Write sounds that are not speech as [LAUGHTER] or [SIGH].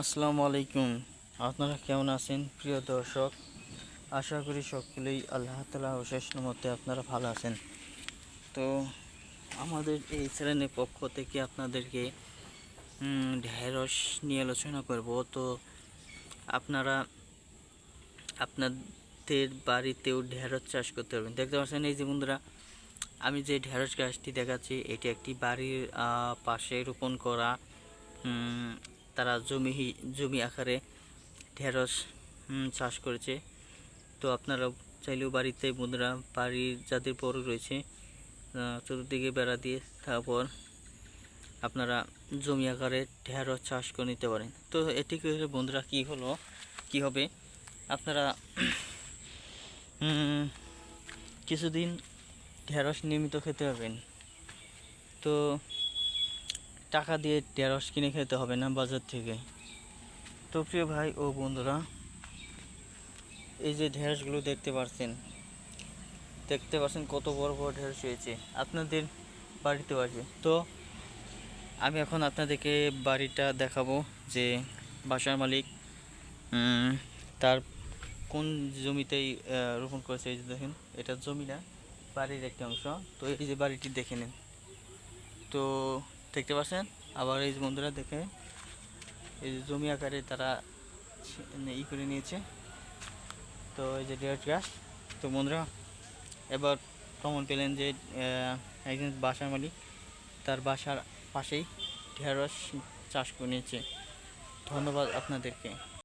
আসসালামু আলাইকুম। আপনারা কেমন আছেন? প্রিয় দর্শক, আশা করি সকলেই আল্লাহ তালা অশেষ মধ্যে আপনারা ভালো আছেন। তো আমাদের এই চ্যানেলের পক্ষ থেকে আপনাদেরকে ঢেঁড়স নিয়ে আলোচনা করব। তো আপনারা, আপনাদের বাড়িতেও ঢেঁড়স চাষ করতে পারবেন। দেখতে পাচ্ছেন এই যে বন্ধুরা, আমি যে ঢেঁড়স গাছটি দেখাচ্ছি, এটি একটি বাড়ির পাশে রোপণ করা তারা জমি জমি আকারে ঢেঁড়স চাষ করেছে। তো আপনারা চাইলেও বাড়িতে বন্ধুরা বাড়ির যাদের বড় রয়েছে চতুর্দিকে বেড়া দিয়ে তারপর আপনারা জমি আকারে ঢেঁড়স চাষ করে নিতে পারেন। তো এটি বন্ধুরা, কি হলো, কি হবে? আপনারা [CLEARS THROAT] কিছুদিন ঢেঁড়স নিয়মিত খেতে পাবেন তো টাকা দিয়ে ঢেঁড়স কিনে খেতে হবে না বাজার থেকে। তো প্রিয় ভাই ও বন্ধুরা, এই যে ঢেঁড়সগুলো দেখতে পাচ্ছেন দেখতে পাচ্ছেন কত বড় বড় ঢেঁড়স হয়েছে। আপনাদের বাড়িতেও আসবে তো আমি এখন আপনাদেরকে বাড়িটা দেখাবো যে বাসার মালিক তার কোন জমিতেই রোপণ করেছে। এই যে দেখেন, এটা জমি না, বাড়ির একটি অংশ। তো এই যে বাড়িটি দেখে নিন। তো দেখতে পাচ্ছেন? আবার এই বন্ধুরা দেখে এই যে জমি আকারে তারা ই করে নিয়েছে। তো এই যে ডেট গাছ, তো বন্ধুরা, এবার প্রমাণ পেলেন যে একজন বাসার মালিক তার বাসার পাশেই ঢেঁড়স চাষ করে নিয়েছে। ধন্যবাদ আপনাদেরকে।